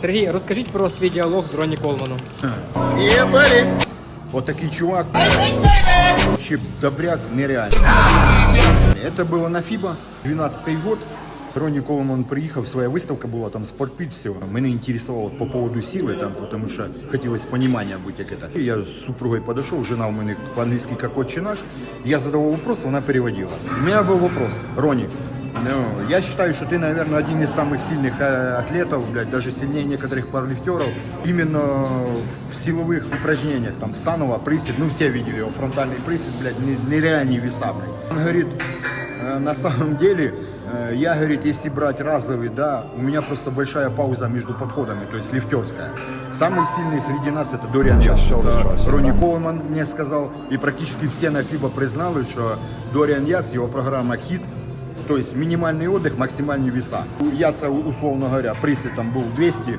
Сергій, розкажіть про свій діалог з Ронні Колманом. Вот такой чувак. Вообще добряк нереально. Это было на ФИБА, 12 год. Ронни Колман приехал, своя выставка была, там спортпит, все. Меня интересовало по поводу силы, там, потому что хотелось понимания быть, как это. И Я с супругой подошел, жена у меня по-английски как отче наш. Я задавал вопрос, она переводила. У меня был вопрос, Ронни, ну, я считаю, что ты, наверное, один из самых сильных э, атлетов, блядь, даже сильнее некоторых парлифтеров. Именно в силовых упражнениях, там, станово, присед, ну, все видели его, фронтальный присед, блядь, не- нереальные веса, блядь. Он говорит, э, на самом деле, э, я, говорит, если брать разовый, да, у меня просто большая пауза между подходами, то есть лифтерская. Самый сильный среди нас это Дориан Яш. Ронни Колман мне сказал, и практически все на FIBA признали, что Дориан Яс, его программа «Хит», то есть минимальный отдых, максимальные веса. Яца, условно говоря, присед там был 200,